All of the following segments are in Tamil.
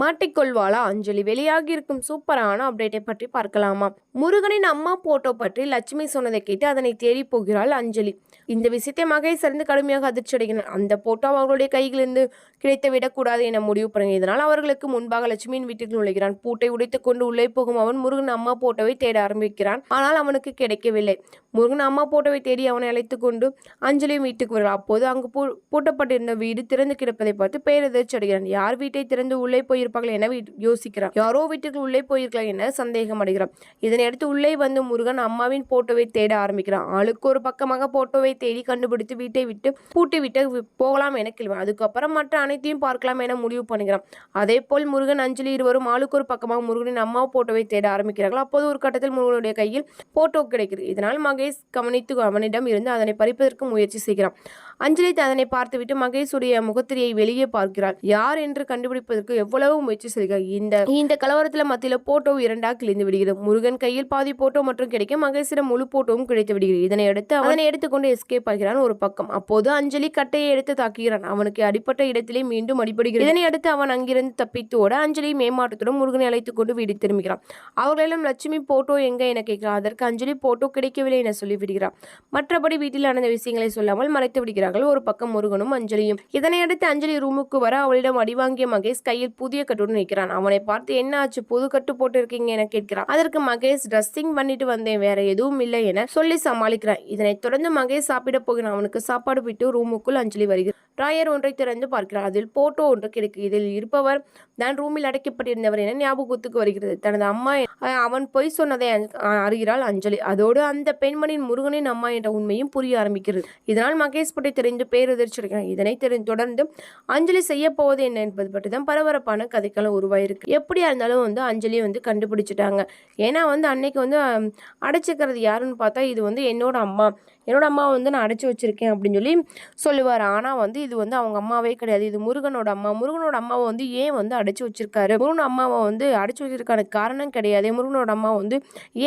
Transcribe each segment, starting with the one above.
மாட்டிக்கொள்வாளா? அஞ்சலி வெளியாகி இருக்கும் சூப்பரான அப்டேட்டை பற்றி பார்க்கலாமா? முருகனின் அம்மா போட்டோ பற்றி லட்சுமி சொன்னதை கேட்டு அதனை தேடி போகிறாள் அஞ்சலி. இந்த விஷயத்தை மகேஷ் அறிந்து கடுமையாக அதிர்ச்சி அடைகிறார் அந்த போட்டோ அவர்களுடைய கையிலிருந்து கிடைத்து விடக்கூடாது என முடிவு பண்ணுங்க. இதனால் அவர்களுக்கு முன்பாக லட்சுமியின் வீட்டுக்கு நுழைகிறான். பூட்டை உடைத்துக் கொண்டு உள்ளே போகும் அவன் முருகன் அம்மா போட்டோவை தேட ஆரம்பிக்கிறான். ஆனால் அவனுக்கு கிடைக்கவில்லை. முருகன் அம்மா போட்டோவை தேடி அவனை அழைத்து கொண்டு அஞ்சலியும் வீட்டுக்கு வருகிறார் அப்போது அங்கு பூ பூட்டப்பட்டிருந்த வீடு திறந்து கிடப்பதை பார்த்து பேரதிர்ச்சி அடைகிறான். யார் வீட்டை திறந்து உள்ளே போயிருப்பார்கள் என யோசிக்கிறார் யோசிக்கிறான். யாரோ வீட்டுக்கு உள்ளே போயிருக்கலாம் என சந்தேகம் அடைகிறான் இதனையடுத்து உள்ளே வந்து முருகன் அம்மாவின் போட்டோவை தேட ஆரம்பிக்கிறான். ஆளுக்கு ஒரு பக்கமாக போட்டோவை தேடி கண்டுபிடித்து வீட்டை விட்டு பூட்டி விட்டு போகலாம் என கேள்வன் அதுக்கப்புறம் மற்ற அனைத்தையும் பார்க்கலாம் என முடிவு பண்ணுகிறான். அதே போல் முருகன் அஞ்சலி இருவரும் ஆளுக்கு ஒரு பக்கமாக முருகனின் அம்மா போட்டோவை தேட ஆரம்பிக்கிறார்கள். அப்போது ஒரு கட்டத்தில் முருகனுடைய கையில் போட்டோ கிடைக்கிறது. இதனால் மகேஷ் கவனித்து அவனிடம் இருந்து அதனை பறிப்பதற்கு முயற்சி செய்கிறான். அஞ்சலி அதனை பார்த்துவிட்டு மகேஷுடைய முகத்திரையை வெளியே பார்க்கிறாள். யார் என்று கண்டுபிடிப்பதற்கு எவ்வளவு முயற்சி செய்கிறார் இந்த இந்த கலவரத்தில் மத்தியில் போட்டோ இரண்டாக கிழிந்து விடுகிறது. முருகன் கையில் பாதி போட்டோ மற்றும் கிடைக்க மகேஷிடம் முழு போட்டோவும் கிடைத்து விடுகிறது. இதனை அடுத்து அவனை எடுத்துக்கொண்டு எஸ்கேப் ஆகிறான் ஒரு பக்கம். அப்போது அஞ்சலி கட்டையை எடுத்து தாக்குகிறான். அவனுக்கு அடிப்பட்ட இடத்திலே மீண்டும் அடிபடுகிறது. இதனை அடுத்து அவன் அங்கிருந்து தப்பித்து ஓட அஞ்சலி மேம்பாட்டத்துடன் முருகனை அழைத்துக் கொண்டு வீடு திரும்புகிறான். அவர்களிடம் லட்சுமி போட்டோ எங்க? என கேட்கிறார் அதற்கு அஞ்சலி போட்டோ கிடைக்கவில்லை என சொல்லிவிடுகிறார் மற்றபடி வீட்டில் நடந்த விஷயங்களை சொல்லாமல் மறைத்து விடுகிறார்கள். ஒரு பக்கம் முருகனும் அஞ்சலியும். இதனை அடுத்து அஞ்சலி ரூமுக்கு வர அவளிடம் அடி வாங்கிய மகேஷ் கையில் புதிய கட்டுடன் நிற்கிறான். அவனை பார்த்து என்ன ஆச்சு? புது கட்டு போட்டு இருக்கீங்க என கேட்கிறான். அதற்கு மகேஷ் ட்ரெஸ்ஸிங் பண்ணிட்டு வந்தேன். வேற எதுவும் இல்லை என சொல்லி சமாளிக்கிறான். இதனைத் தொடர்ந்து மகேஷ் சாப்பிட போகிறான். அவனுக்கு சாப்பாடு விட்டு ரூமுக்குள் அஞ்சலி வருகிறான் டிராயர் ஒன்றை திறந்து பார்க்கிறார். அதில் போட்டோ ஒன்று கிடைக்கு. இதில் இருப்பவர் தான் ரூமில் அடைக்கப்பட்டிருந்தவர் என ஞாபகத்துக்கு வருகிறது. தனது அம்மா அவன் பொய் சொன்னதை அறிகிறாள் அஞ்சலி. அதோடு அந்த பெண்மணியின் முருகனின் அம்மா என்ற உண்மையும் புரிய ஆரம்பிக்கிறது. இதனால் மகேஷ் பற்றி தெரிந்து பேரதிர்ச்சி அடைகிறான் இதனை தெரிந்து தொடர்ந்து அஞ்சலி செய்ய போவது என்ன என்பது பற்றி தான் பரபரப்பான கதைக்களம் உருவாயிருக்கு. எப்படியா இருந்தாலும் வந்து அஞ்சலி வந்து கண்டுபிடிச்சிட்டாங்க. ஏன்னா வந்து அன்னைக்கு வந்து அடைச்சிக்கிறது யாருன்னு பார்த்தா இது வந்து என்னோட அம்மா. என்னோட அம்மா வந்து நான் அடைச்சி வச்சிருக்கேன் அப்படின்னு சொல்லி சொல்லுவார். ஆனால் வந்து இது வந்து அவங்க அம்மாவே கிடையாது. இது முருகனோட அம்மா. முருகனோட அம்மாவை வந்து ஏன் வந்து அடைச்சி வச்சிருக்காரு? முருகன் அம்மாவை வந்து அடைச்சி வச்சிருக்கான காரணம் கிடையாது. முருகனோட அம்மா வந்து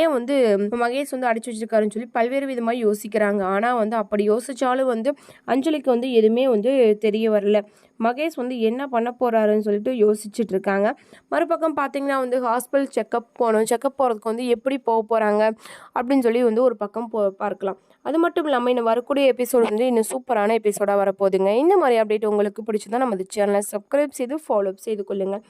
ஏன் வந்து மகேஷ் வந்து அடைச்சி வச்சிருக்காருன்னு சொல்லி பல்வேறு விதமாக யோசிக்கிறாங்க. ஆனால் வந்து அப்படி யோசிச்சாலும் வந்து அஞ்சலிக்கு வந்து எதுவுமே வந்து தெரிய வரல. மகேஷ் வந்து என்ன பண்ண போகிறாருன்னு சொல்லிட்டு யோசிச்சுட்டு இருக்காங்க மறுபக்கம் பார்த்தீங்கன்னா வந்து ஹாஸ்பிட்டல் செக்கப் போகணும் செக்கப் போகிறதுக்கு வந்து எப்படி போக போகிறாங்க அப்படின்னு சொல்லி வந்து ஒரு பக்கம் போ பார்க்கலாம். அது மட்டும் இல்லாமல் இன்னும் வரக்கூடிய எபிசோடு வந்து இன்னும் சூப்பரான எபிசோடாக வரப்போகுதுங்க. இந்த மாதிரி அப்டேட் உங்களுக்கு பிடிச்சதான் நம்ம சேனலை சப்ஸ்கிரைப் செய்து ஃபாலோ அப் செய்து கொள்ளுங்கள்